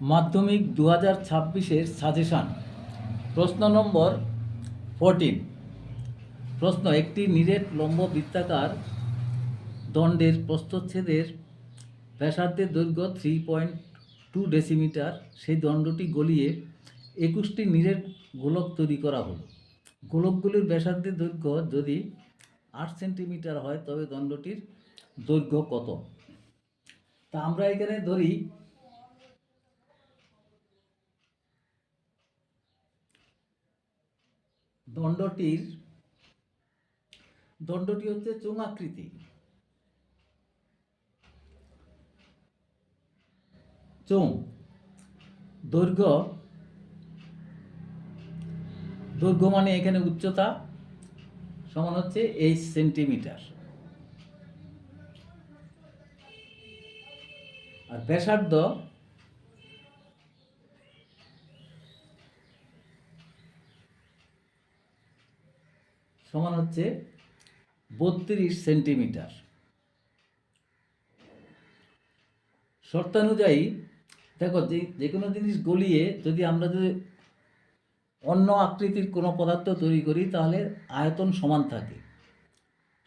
মাধ্যমিক দু হাজার ছাব্বিশের সাজেশান। প্রশ্ন নম্বর ফোরটিন প্রশ্ন, একটি নিরেট লম্ব বৃত্তাকার দণ্ডের প্রস্থচ্ছেদের ব্যাসার্ধের দৈর্ঘ্য থ্রি পয়েন্ট টু ডেসিমিটার সেই দণ্ডটি গলিয়ে একুশটি নিরেট গোলক তৈরি করা হলো। গোলকগুলির ব্যাসার্ধের দৈর্ঘ্য যদি আট সেন্টিমিটার হয়, তবে দণ্ডটির দৈর্ঘ্য কত? তা আমরা এখানে ধরি দণ্ডটির, দণ্ডটি হচ্ছে চোঙাকৃতি চোং দৈর্ঘ্য দৈর্ঘ্য মানে এখানে উচ্চতা সমান হচ্ছে এইচ সেন্টিমিটার আর ব্যাসার্ধ সমান হচ্ছে বত্রিশ সেন্টিমিটার। শর্তানুযায়ী, দেখো যে যে কোনো জিনিস গলিয়ে যদি আমরা যদি অন্য আকৃতির কোনো পদার্থ তৈরি করি, তাহলে আয়তন সমান থাকে।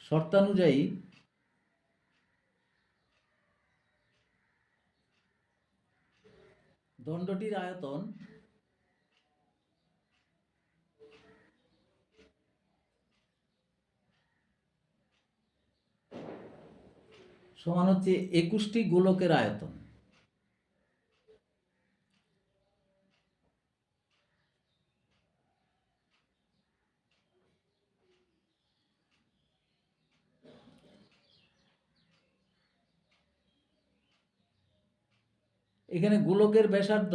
শর্তানুযায়ী, দণ্ডটির আয়তন সমান হচ্ছে একুশটি গোলকের আয়তন। এখানে গোলকের ব্যাসার্ধ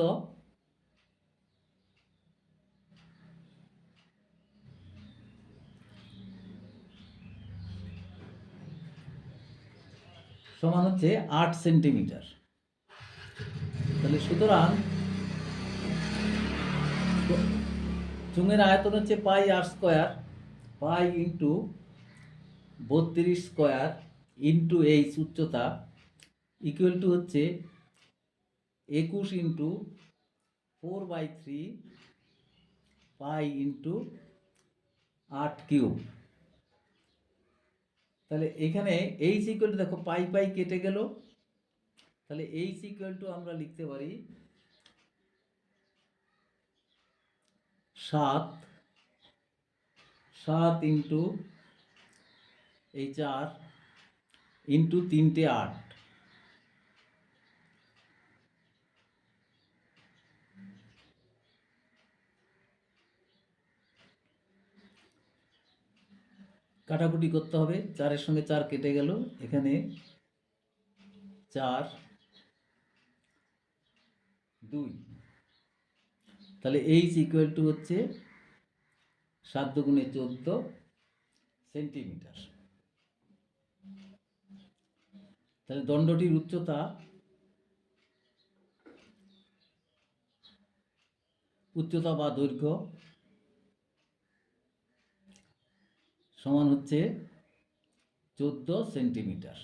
সমান হচ্ছে আট সেন্টিমিটার। তাহলে সুতরাং চুঙের আয়তন হচ্ছে পাই আর স্কোয়ার, পাই ইন্টু বত্রিশ স্কোয়ার ইন্টু এইচ উচ্চতা ইকুয়াল টু হচ্ছে একুশ into four by three pi into আট কিউব। তাহলে এখানে এই ইকুয়াল টু দেখো পাই পাই কেটে গেল। তাহলে এই ইকুয়াল টু আমরা লিখতে পারি সাত সাত ইন্টু এই চার ইন্টু তিনটে আট। কাটাকুটি করতে হবে। চারের সঙ্গে চার কেটে গেল। এখানে চার, দুই। তাহলে এইচ ইকুয়াল টু হচ্ছে সাত দুগুণে চোদ্দ সেন্টিমিটার। তাহলে দণ্ডটির উচ্চতা উচ্চতা বা দৈর্ঘ্য সমান হচ্ছে চোদ্দ সেন্টিমিটার।